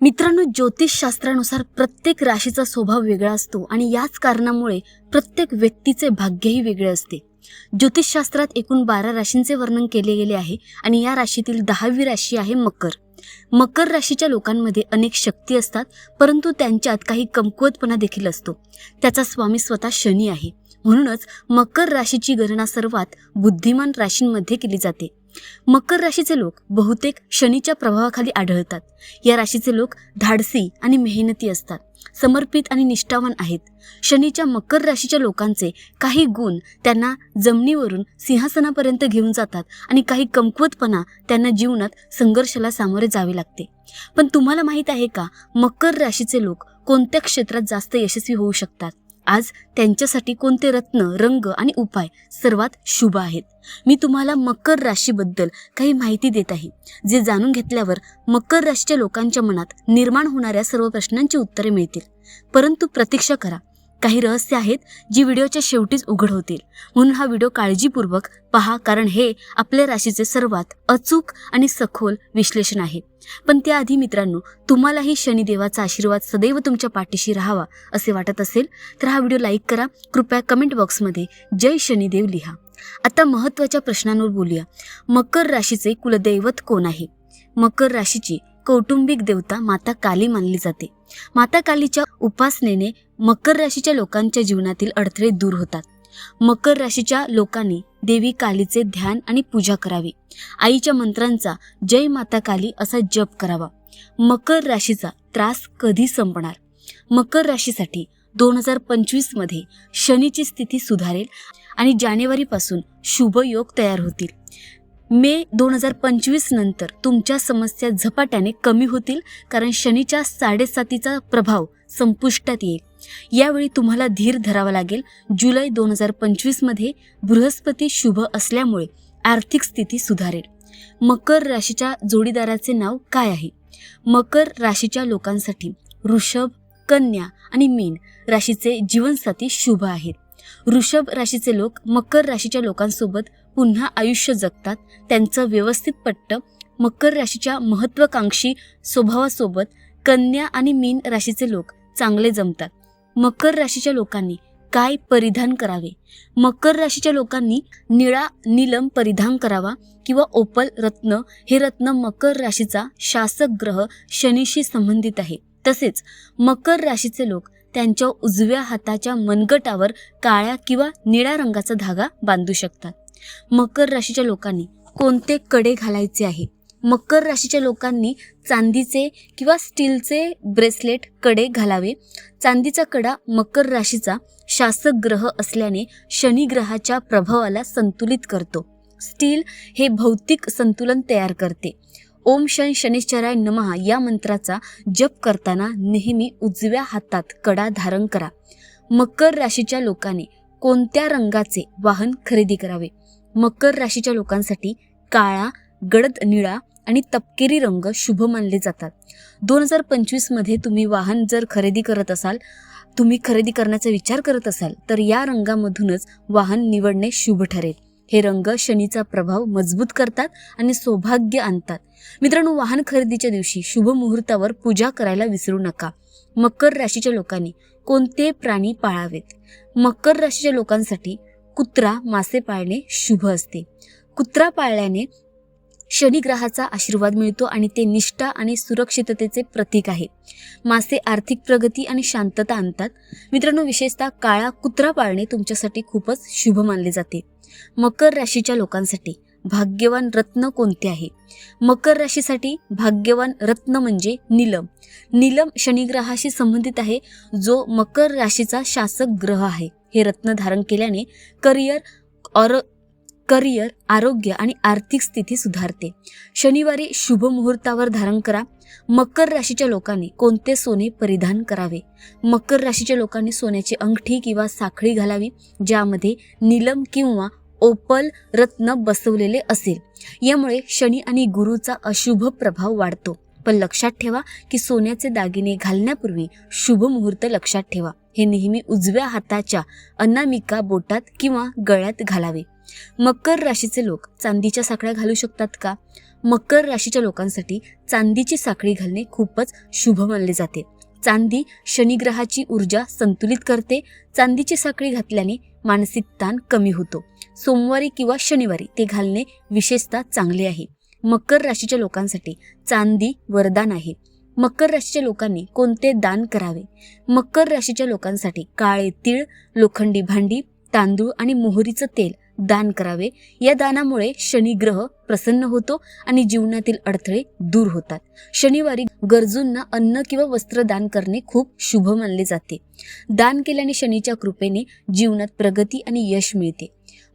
मित्रांनो ज्योतिषशास्त्रानुसार प्रत्येक राशीचा स्वभाव वेगळा असतो आणि याच कारणामुळे प्रत्येक व्यक्तीचे भाग्यही वेगळे असते. ज्योतिषशास्त्रात एकूण बारा राशींचे वर्णन केले गेले आहे आणि या राशीतील दहावी राशी आहे मकर. मकर राशीच्या लोकांमध्ये अनेक शक्ती असतात परंतु त्यांच्यात काही कमकुवतपणा देखील असतो. त्याचा स्वामी स्वतः शनी आहे. म्हणूनच मकर राशीची गणना सर्वात बुद्धिमान राशींमध्ये केली जाते. मकर राशीचे लोक बहुतेक शनीच्या प्रभावाखाली आढळतात. या राशीचे लोक धाडसी आणि मेहनती असतात. समर्पित आणि निष्ठावान आहेत. शनीच्या मकर राशीच्या लोकांचे काही गुण त्यांना जमिनीवरून सिंहासनापर्यंत घेऊन जातात आणि काही कमकुवतपणा त्यांना जीवनात संघर्षाला सामोरे जावे लागते. पण तुम्हाला माहीत आहे का मकर राशीचे लोक कोणत्या क्षेत्रात जास्त यशस्वी होऊ शकतात? आज त्यांच्यासाठी कोणते रत्न रंग आणि उपाय सर्वात शुभ आहेत. मी तुम्हाला मकर राशीबद्दल काही माहिती देत आहे जे जाणून घेतल्यावर मकर राशीच्या लोकांच्या मनात निर्माण होणाऱ्या सर्व प्रश्नांची उत्तरे मिळतील. परंतु प्रतीक्षा करा काही रहस्य आहेत जी व्हिडिओच्या शेवटीच उघड होतील. म्हणून हा व्हिडिओ काळजीपूर्वक पहा कारण हे आपल्या राशीचे सर्वात अचूक आणि सखोल विश्लेषण आहे. पण त्याआधी मित्रांनो तुम्हालाही शनिदेवाचा आशीर्वाद सदैव तुमच्या पाठीशी राहावा असे वाटत असेल तर हा व्हिडिओ लाईक करा. कृपया कमेंट बॉक्समध्ये जय शनिदेव लिहा. आता महत्त्वाच्या प्रश्नांवर बोलूया. मकर राशीचे कुलदैवत कोण आहे? मकर राशीची कौटुंबिक देवता माता काली मानली जाते. माता कालीच्या उपासनेने मकर राशीच्या लोकांच्या जीवनातील अडथळे दूर होतात. मकर राशीच्या लोकांनी देवी कालीचे ध्यान आणि पूजा करावी. आईच्या मंत्रांचा जय माता काली असा जप करावा. मकर राशीचा त्रास कधी संपणार? मकर राशीसाठी दोन हजार पंचवीसमध्ये शनीची स्थिती सुधारेल आणि जानेवारीपासून शुभ योग तयार होतील. मे दोन हजार पंचवीस नंतर तुमच्या समस्या झपाट्याने कमी होतील कारण शनीच्या साडेसातीचा प्रभाव संपुष्टात येईल. यावेळी तुम्हाला धीर धरावा लागेल. जुलै दोन हजार पंचवीसमध्ये बृहस्पती शुभ असल्यामुळे आर्थिक स्थिती सुधारेल. मकर राशीच्या जोडीदाराचे नाव काय आहे? मकर राशीच्या लोकांसाठी ऋषभ कन्या आणि मीन राशीचे जीवनसाथी शुभ आहेत. वृषभ राशीचे लोक मकर राशीच्या लोकांसोबत पुन्हा आयुष्य जगतात. त्यांचं व्यवस्थित पट्ट मकर राशीच्या महत्वाकांक्षी स्वभावासोबत कन्या आणि मीन राशीचे लोक चांगले जमतात. मकर राशीच्या लोकांनी काय परिधान करावे? मकर राशीच्या लोकांनी निळा नीलम परिधान करावा किंवा ओपल रत्न? हे रत्न मकर राशीचा शासक ग्रह शनीशी संबंधित आहे. तसेच मकर राशीचे लोक त्यांच्या उजव्या हाताच्या मनगटावर काळ्या किंवा निळ्या रंगाचा धागा बांधू शकतात. मकर राशीच्या लोकांनी कोणते कडे घालायचे आहे? मकर राशीच्या लोकांनी चांदीचे किंवा स्टीलचे ब्रेसलेटकडे घालावे. चांदीचा कडा मकर राशीचा शासक ग्रह असल्याने शनी ग्रहाच्या प्रभावाला संतुलित करतो. स्टील हे भौतिक संतुलन तयार करते. ओम शन शनिश्चराय नमहा या मंत्राचा जप करताना नेहमी उजव्या हातात कडा धारण करा. मकर राशीच्या लोकांनी कोणत्या रंगाचे वाहन खरेदी करावे? मकर राशीच्या लोकांसाठी काळा गडद निळा आणि तपकिरी रंग शुभ मानले जातात. दोन हजार पंचवीसमध्ये तुम्ही वाहन जर खरेदी करत असाल तुम्ही खरेदी करण्याचा विचार करत असाल तर या रंगामधूनच वाहन निवडणे शुभ ठरेल. हे रंग शनीचा प्रभाव मजबूत करतात आणि सौभाग्य आणतात. मित्रांनो वाहन खरेदीच्या दिवशी शुभ मुहूर्तावर पूजा करायला विसरू नका. मकर राशीच्या लोकांनी कोणते प्राणी पाळावेत? मकर राशीच्या लोकांसाठी कुत्रा मासे पाळणे शुभ असते. कुत्रा पाळल्याने शनिग्रहाचा आशीर्वाद मिळतो आणि ते निष्ठा आणि सुरक्षिततेचे प्रतीक आहे. मासे आर्थिक प्रगती आणि शांतता आणतात. मित्रांनो विशेषतः काळा कुत्रा पाळणे तुमच्यासाठी खूपच शुभ मानले जाते. मकर राशीच्या लोकांसाठी भाग्यवान रत्न कोणते आहे? मकर राशीसाठी भाग्यवान रत्न म्हणजे नीलम. नीलम शनिग्रहाशी संबंधित आहे जो मकर राशीचा शासक ग्रह आहे. हे रत्न धारण केल्याने करिअर और करिअर आरोग्य आणि आर्थिक स्थिती सुधारते. शनिवारी शुभ मुहूर्तावर धारण करा. मकर राशीच्या लोकांनी कोणते सोने परिधान करावे? मकर राशीच्या लोकांनी सोन्याची अंगठी किंवा साखळी घालावी ज्यामध्ये नीलम किंवा ओपल रत्न बसवलेले असेल. यामुळे शनी आणि गुरुचा अशुभ प्रभाव वाढतो. पण लक्षात ठेवा की सोन्याचे दागिने घालण्यापूर्वी शुभ मुहूर्त लक्षात ठेवा. हे नेहमी उजव्या हाताच्या अनामिका बोटात किंवा गळ्यात घालावे. मकर राशीचे लोक चांदीच्या साखळ्या घालू शकतात का? मकर राशीच्या लोकांसाठी चांदीची साखळी घालणे खूपच शुभ मानले जाते. चांदी शनिग्रहाची ऊर्जा संतुलित करते. चांदीची साखळी घातल्याने मानसिक ताण कमी होतो. सोमवारी किंवा शनिवारी ते घालणे विशेषतः चांगले आहे. मकर राशीच्या लोकांसाठी चांदी वरदान आहे. मकर राशीच्या लोकांनी कोणते दान करावे? मकर राशीच्या लोकांसाठी काळे तीळ लोखंडी भांडी तांदूळ आणि मोहरीचं तेल दान करावे. या दानामुळे शनिग्रह प्रसन्न होतो आणि जीवनातील अडथळे दूर होतात. शनिवारी गरजूंना अन्न किंवा वस्त्र दान करणे खूप शुभ मानले जाते. दान केल्याने शनीच्या कृपेने जीवनात प्रगती आणि यश मिळते.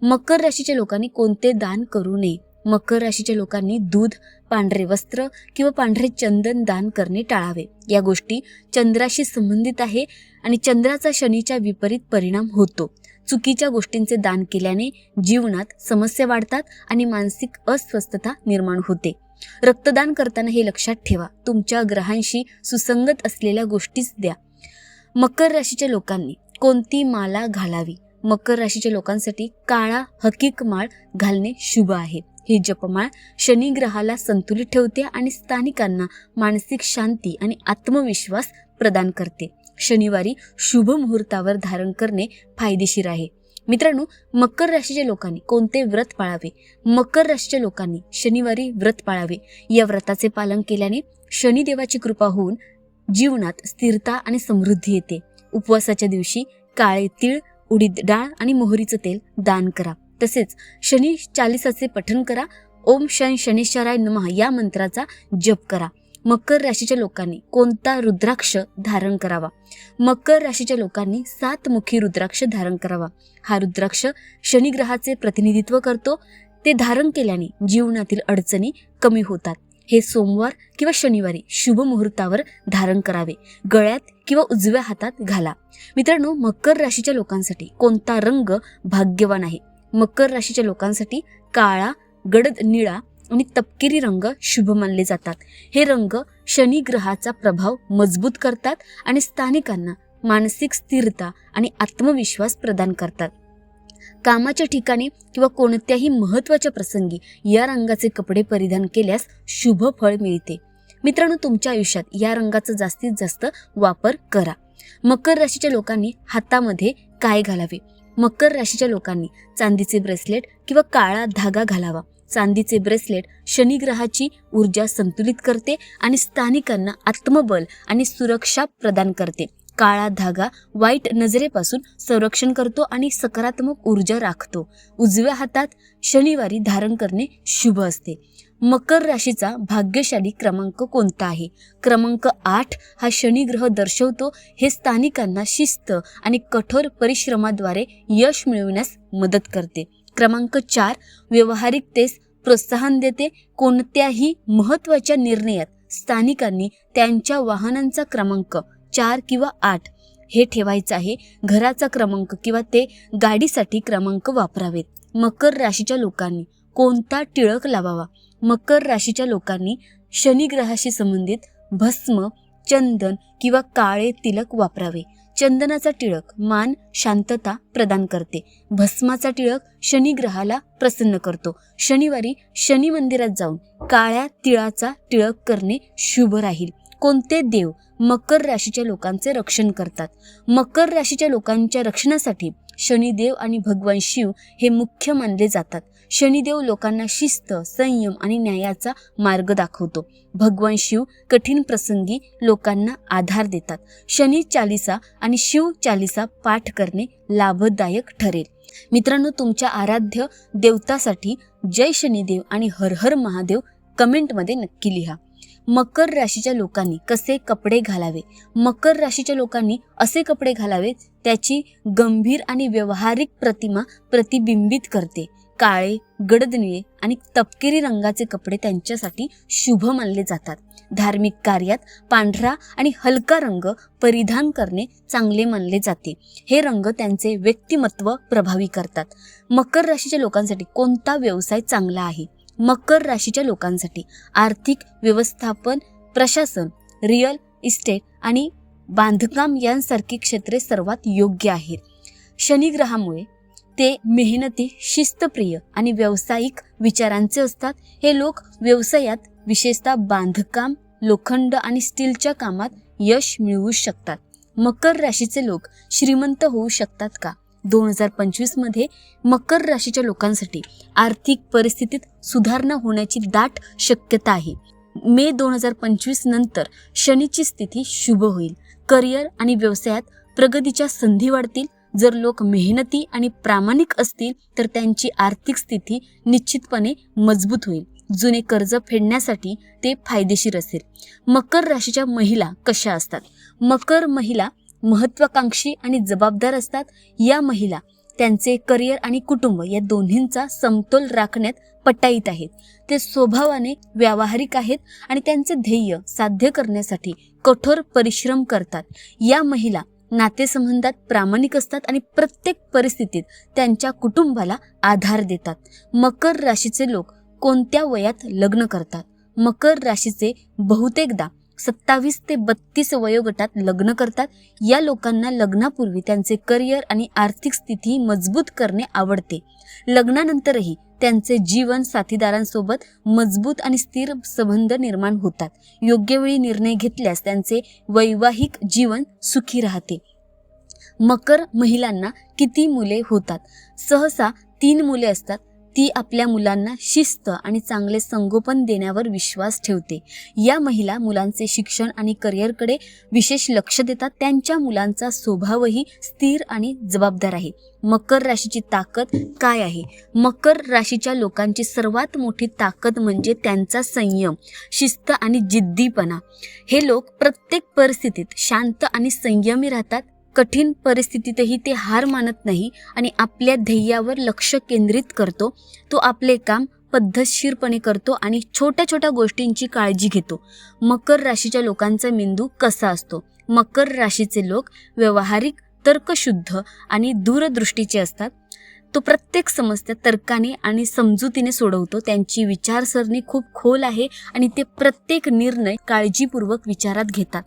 मकर राशीच्या लोकांनी कोणते दान करू नये? मकर राशीच्या लोकांनी दूध पांढरे वस्त्र किंवा पांढरे चंदन दान करणे टाळावे. या गोष्टी चंद्राशी संबंधित आहे आणि चंद्राचा शनीच्या विपरीत परिणाम होतो. चुकीच्या गोष्टींचे दान केल्याने जीवनात समस्या वाढतात आणि मानसिक अस्वस्थता निर्माण होते. रक्तदान करताना हे लक्षात ठेवा. तुमच्या ग्रहांशी सुसंगत असलेल्या गोष्टीच द्या. मकर राशीच्या लोकांनी कोणती माला घालावी? मकर राशीच्या लोकांसाठी काळा हकीक माळ घालणे शुभ आहे. ही जपमाळ शनिग्रहाला संतुलित ठेवते आणि स्थानिकांना मानसिक शांती आणि आत्मविश्वास प्रदान करते. शनिवारी शुभ मुहूर्तावर धारण करणे फायदेशीर आहे. मित्रांनो मकर राशीच्या लोकांनी कोणते व्रत पाळावे? मकर राशीच्या लोकांनी शनिवारी व्रत पाळावे. या व्रताचे पालन केल्याने शनिदेवाची कृपा होऊन जीवनात स्थिरता आणि समृद्धी येते. उपवासाच्या दिवशी काळे तीळ उडीद डाळ आणि मोहरीचं तेल दान करा. तसेच शनी चालिसाचे पठण करा. ओम शन शनेश्वराय नमः या मंत्राचा जप करा. मकर राशीच्या लोकांनी कोणता रुद्राक्ष धारण करावा? मकर राशीच्या लोकांनी सातमुखी रुद्राक्ष धारण करावा. हा रुद्राक्ष शनिग्रहाचे प्रतिनिधित्व करतो. ते धारण केल्याने जीवनातील अडचणी कमी होतात. हे सोमवार किंवा शनिवारी शुभ मुहूर्तावर धारण करावे. गळ्यात किंवा उजव्या हातात घाला. मित्रांनो मकर राशीच्या लोकांसाठी कोणता रंग भाग्यवान आहे? मकर राशीच्या लोकांसाठी काळा गडद निळा आणि तपकिरी रंग शुभ मानले जातात. हे रंग शनी ग्रहाचा प्रभाव मजबूत करतात आणि स्थानिकांना मानसिक स्थिरता आणि आत्मविश्वास प्रदान करतात. कामाच्या ठिकाणी किंवा कोणत्याही महत्त्वाच्या प्रसंगी या रंगाचे कपडे परिधान केल्यास शुभ फळ मिळते. मित्रांनो तुमच्या आयुष्यात या रंगाचा जास्तीत जास्त वापर करा. मकर राशीच्या लोकांनी हातामध्ये काय घालावे? मकर राशीच्या लोकांनी चांदीचे ब्रेसलेट किंवा काळा धागा घालावा. चांदीचे ब्रेसलेट शनिग्रहाची ऊर्जा संतुलित करते आणि स्थानिकांना आत्मबल आणि सुरक्षा प्रदान करते. काळा धागा वाईट नजरेपासून संरक्षण करतो आणि सकारात्मक ऊर्जा राखतो. उजव्या हातात शनिवारी धारण करणे शुभ असते. मकर राशीचा भाग्यशाली क्रमांक कोणता आहे? क्रमांक आठ हा शनिग्रह दर्शवतो. हे स्थानिकांना शिस्त आणि कठोर परिश्रमाद्वारे यश मिळविण्यास मदत करते. क्रमांक चार व्यावहारिकतेस प्रोत्साहन देते. कोणत्याही महत्त्वाच्या निर्णयात स्थानिकांनी त्यांच्या वाहनांचा क्रमांक चार किंवा आठ हे ठेवायचं आहे. घराचा क्रमांक किंवा ते गाडीसाठी क्रमांक वापरावेत. मकर राशीच्या लोकांनी कोणता टिळक लावावा? मकर राशीच्या लोकांनी शनिग्रहाशी संबंधित भस्म चंदन किंवा काळे तिलक वापरावे. चंदनाचा टिळक मान शांतता प्रदान करते. भस्माचा टिळक शनिग्रहाला प्रसन्न करतो. शनिवारी शनी मंदिरात जाऊन काळ्या तिळाचा टिळक करणे शुभ राहील. कोणते देव मकर राशीच्या लोकांचे रक्षण करतात? मकर राशीच्या लोकांच्या रक्षणासाठी शनिदेव आणि भगवान शिव हे मुख्य मानले जातात. शनिदेव लोकांना शिस्त संयम आणि न्यायाचा मार्ग दाखवतो. भगवान शिव कठीण प्रसंगी लोकांना आधार देतात. शनी चालिसा आणि शिव चालिसा पाठ करणे लाभदायक ठरेल. मित्रांनो तुमच्या आराध्य देवतासाठी जय शनिदेव आणि हर हर महादेव कमेंटमध्ये नक्की लिहा. मकर राशीच्या लोकांनी कसे कपडे घालावे? मकर राशीच्या लोकांनी असे कपडे घालावे त्याची गंभीर आणि व्यवहारिक प्रतिमा प्रतिबिंबित करते. काळे गडद निळे आणि तपकिरी रंगाचे कपडे त्यांच्यासाठी शुभ मानले जातात. धार्मिक कार्यात पांढरा आणि हलका रंग परिधान करणे चांगले मानले जाते. हे रंग त्यांचे व्यक्तिमत्व प्रभावी करतात. मकर राशीच्या लोकांसाठी कोणता व्यवसाय चांगला आहे? मकर राशीच्या लोकांसाठी आर्थिक व्यवस्थापन प्रशासन रिअल इस्टेट आणि बांधकाम यांसारखी क्षेत्रे सर्वात योग्य आहेत. शनिग्रहामुळे ते मेहनती शिस्तप्रिय आणि व्यावसायिक विचारांचे असतात. हे लोक व्यवसायात विशेषतः बांधकाम लोखंड आणि स्टीलच्या कामात यश मिळवू शकतात. मकर राशीचे लोक श्रीमंत होऊ शकतात का? दोन हजार पंचवीसमध्ये मकर राशीच्या लोकांसाठी आर्थिक परिस्थितीत सुधारणा होण्याची दाट शक्यता आहे. मे दोन हजार पंचवीस नंतर शनीची स्थिती शुभ होईल. करिअर आणि व्यवसायात प्रगतीच्या संधी वाढतील. जर लोक मेहनती आणि प्रामाणिक असतील तर त्यांची आर्थिक स्थिती निश्चितपणे मजबूत होईल. जुने कर्ज फेडण्यासाठी ते फायदेशीर असेल. मकर राशीच्या महिला कशा असतात? मकर महिला महत्वाकांक्षी आणि जबाबदार असतात या महिला. त्यांचे करिअर आणि कुटुंब या दोन्हींचा समतोल राखण्यात पटाईत आहेत. ते स्वभावाने व्यावहारिक आहेत आणि त्यांचे ध्येय साध्य करण्यासाठी कठोर परिश्रम करतात. या महिला नातेसंबंधात प्रामाणिक असतात आणि प्रत्येक परिस्थितीत त्यांच्या कुटुंबाला आधार देतात. मकर राशीचे लोक कोणत्या वयात लग्न करतात? मकर राशीचे बहुतेकदा सत्तावीस ते बत्तीस वयोगटात लग्न करतात. या लोकांना लग्नापूर्वी त्यांचे करिअर आणि आर्थिक स्थिती मजबूत करणे आवडते. लग्नानंतरही त्यांचे जीवन साथीदारांसोबत मजबूत आणि स्थिर संबंध निर्माण होतात. योग्य वेळी निर्णय घेतल्यास त्यांचे वैवाहिक जीवन सुखी राहते. मकर महिलांना किती मुले होतात? सहसा तीन मुले असतात. ती आपल्या मुलांना शिस्त आणि चांगले संगोपन देण्यावर विश्वास ठेवते. या महिला मुलांचे शिक्षण आणि करिअरकडे विशेष लक्ष देतात. त्यांच्या मुलांचा स्वभावही स्थिर आणि जबाबदार आहे. मकर राशीची ताकद काय आहे? मकर राशीच्या लोकांची सर्वात मोठी ताकद म्हणजे त्यांचा संयम शिस्त आणि जिद्दीपणा. हे लोक प्रत्येक परिस्थितीत शांत आणि संयमी राहतात. कठीण परिस्थितीतही ते हार मानत नाही आणि आपल्या ध्येयावर लक्ष केंद्रित करतो. तो आपले काम पद्धतशीरपणे करतो आणि छोट्या छोट्या गोष्टींची काळजी घेतो. मकर राशीच्या लोकांचा मेंदू कसा असतो? मकर राशीचे लोक व्यवहारिक तर्कशुद्ध आणि दूरदृष्टीचे असतात. तो प्रत्येक समस्या तर्काने आणि समजुतीने सोडवतो. त्यांची विचारसरणी खूप खोल आहे आणि ते प्रत्येक निर्णय काळजीपूर्वक विचारात घेतात.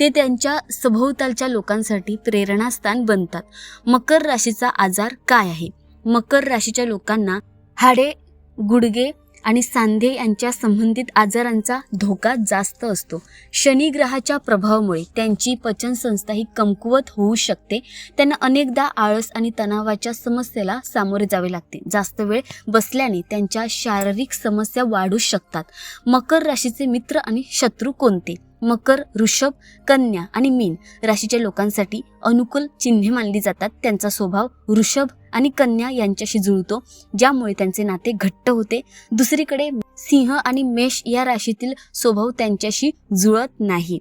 ते त्यांच्या सभोवतालच्या लोकांसाठी प्रेरणास्थान बनतात. मकर राशीचा आजार काय आहे? मकर राशीच्या लोकांना हाडे गुडगे आणि सांधे यांच्या संबंधित आजारांचा धोका जास्त असतो. शनिग्रहाच्या प्रभावामुळे त्यांची पचनसंस्था ही कमकुवत होऊ शकते. त्यांना अनेकदा आळस आणि तणावाच्या समस्येला सामोरे जावे लागते. जास्त वेळ बसल्याने त्यांच्या शारीरिक समस्या वाढू शकतात. मकर राशीचे मित्र आणि शत्रू कोणते? मकर ऋषभ कन्या आणि मीन राशीच्या लोकांसाठी अनुकूल चिन्हे मानली जातात. त्यांचा स्वभाव ऋषभ आणि कन्या यांच्याशी जुळतो ज्यामुळे त्यांचे नाते घट्ट होते. दुसरीकडे सिंह आणि मेष या राशीतील स्वभाव त्यांच्याशी जुळत नाही.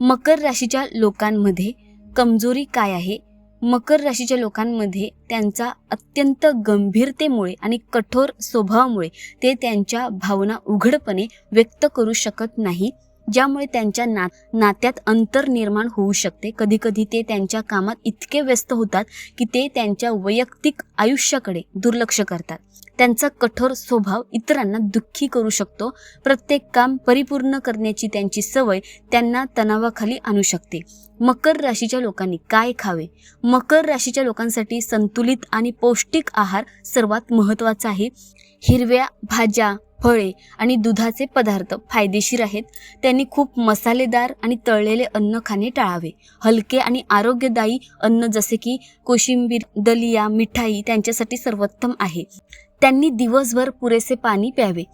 मकर राशीच्या लोकांमध्ये कमजोरी काय आहे? मकर राशीच्या लोकांमध्ये त्यांचा अत्यंत गंभीरतेमुळे आणि कठोर स्वभावामुळे ते त्यांच्या भावना उघडपणे व्यक्त करू शकत नाही. ज्यामुळे त्यांच्या ना नात्यात अंतर निर्माण होऊ शकते. कधीकधी ते त्यांच्या कामात इतके व्यस्त होतात की ते त्यांच्या वैयक्तिक आयुष्याकडे दुर्लक्ष करतात. त्यांचा कठोर स्वभाव इतरांना दुःखी करू शकतो. प्रत्येक काम परिपूर्ण करण्याची त्यांची सवय त्यांना तणावाखाली आणू शकते. मकर राशीच्या लोकांनी काय खावे? मकर राशीच्या लोकांसाठी संतुलित आणि पौष्टिक आहार सर्वात महत्त्वाचा आहे. हिरव्या भाज्या फळे आणि दुधाचे पदार्थ फायदेशीर आहेत. त्यांनी खूप मसालेदार आणि तळलेले अन्न खाणे टाळावे. हलके आणि आरोग्यदायी अन्न जसे की कोशिंबीर दलिया मिठाई त्यांच्यासाठी सर्वोत्तम आहे. त्यांनी दिवसभर पुरेसे पाणी प्यावे.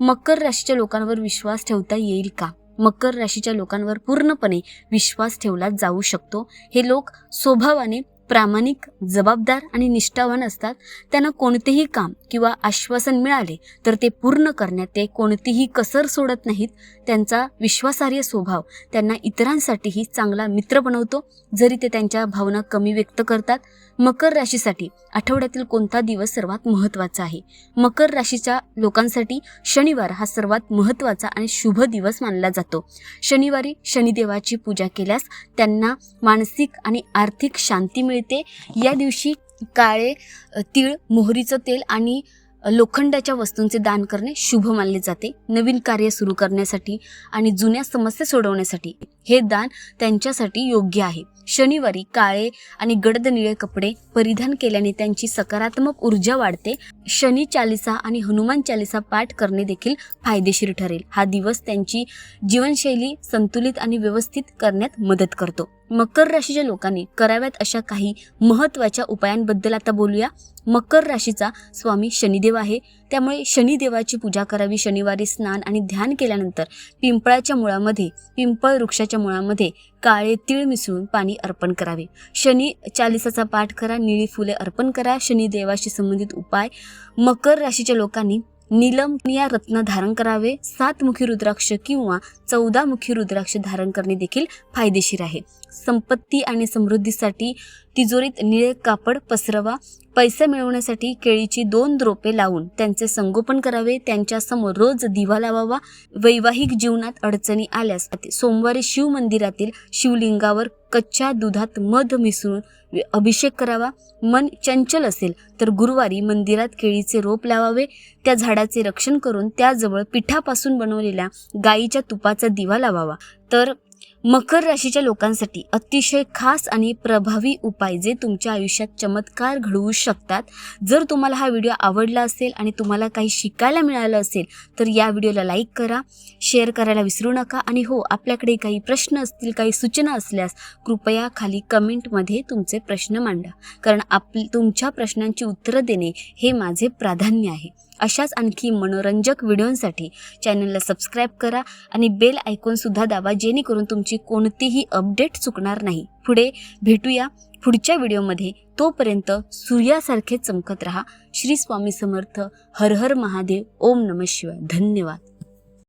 मकर राशीच्या लोकांवर विश्वास ठेवता येईल का? मकर राशीच्या लोकांवर पूर्णपणे विश्वास ठेवला जाऊ शकतो. हे लोक स्वभावाने प्रामाणिक जबाबदार आणि निष्ठावान असतात. त्यांना कोणतेही काम किंवा आश्वासन मिळाले तर ते पूर्ण करण्यात ते कोणतीही कसर सोडत नाहीत. त्यांचा विश्वासार्ह स्वभाव त्यांना इतरांसाठीही चांगला मित्र बनवतो जरी ते त्यांच्या भावना कमी व्यक्त करतात. मकर राशीसाठी आठवड्यातील कोणता दिवस सर्वात महत्त्वाचा आहे? मकर राशीच्या लोकांसाठी शनिवार हा सर्वात महत्त्वाचा आणि शुभ दिवस मानला जातो. शनिवारी शनिदेवाची पूजा केल्यास त्यांना मानसिक आणि आर्थिक शांती मिळते. या दिवशी काळे तीळ मोहरीचं तेल आणि लोखंडाच्या वस्तूंचे दान करणे शुभ मानले जाते. नवीन कार्य सुरू करण्यासाठी आणि जुन्या समस्या सोडवण्यासाठी हे दान त्यांच्यासाठी योग्य आहे. शनिवारी काळे आणि गडद निळे कपडे परिधान केल्याने त्यांची सकारात्मक ऊर्जा वाढते. शनी चालिसा आणि हनुमान चालिसा पाठ करणे देखील फायदेशीर ठरेल. हा दिवस त्यांची जीवनशैली संतुलित आणि व्यवस्थित करण्यात मदत करतो. मकर राशीच्या लोकांनी कराव्यात अशा काही महत्त्वाच्या उपायांबद्दल आता बोलूया. मकर राशीचा स्वामी शनिदेव आहे. त्यामुळे शनिदेवाची पूजा करावी. शनिवारी स्नान आणि ध्यान केल्यानंतर पिंपळाच्या मुळामध्ये पिंपळ वृक्षाच्या मुळामध्ये काळे तीळ मिसळून पाणी अर्पण करावे. शनी चालिसाचा पाठ करा निळी फुले अर्पण करा. शनिदेवाशी संबंधित उपाय. मकर राशीच्या लोकांनी नीलम या रत्न धारण करावे. सात मुखी रुद्राक्ष किंवा चौदा मुखी रुद्राक्ष धारण करणे देखील फायदेशीर आहे. संपत्ती आणि समृद्धीसाठी तिजोरीत निळे कापड पसरवा पैसे मिळवण्यासाठी केळीची दोन द्रोपे लावून त्यांचे संगोपन करावे त्यांच्यासमोर रोज दिवा लावावा. वैवाहिक जीवनात अडचणी आल्यास सोमवारी शिव मंदिरातील शिवलिंगावर कच्च्या दुधात मध मिसळून अभिषेक करावा. मन चंचल असेल तर गुरुवारी मंदिरात केळीचे रोप लावावे. त्या झाडाचे रक्षण करून त्याजवळ पिठापासून बनवलेल्या गाईच्या तुपाचा दिवा लावावा. तर मकर राशीच्या लोकांसाठी अतिशय खास आणि प्रभावी उपाय जे तुमच्या आयुष्यात चमत्कार घडवू शकतात. जर तुम्हाला हा व्हिडिओ आवडला असेल आणि तुम्हाला काही शिकायला मिळालं असेल तर या व्हिडिओला लाईक करा शेअर करायला विसरू नका आणि हो आपल्याकडे काही प्रश्न असतील काही सूचना असल्यास कृपया खाली कमेंटमध्ये तुमचे प्रश्न मांडा. कारण आप तुमच्या प्रश्नांची उत्तरं देणे हे माझे प्राधान्य आहे. अशाच आणखी मनोरंजक व्हिडिओंसाठी चॅनलला सबस्क्राईब करा आणि बेल आयकॉनसुद्धा दाबा जेणेकरून तुमची कोणतीही अपडेट चुकणार नाही. पुढे भेटूया. पुढच्या व्हिडिओमध्ये तोपर्यंत सूर्यासारखे चमकत रहा. श्री स्वामी समर्थ हर हर महादेव. ओम नम शिवाय. धन्यवाद.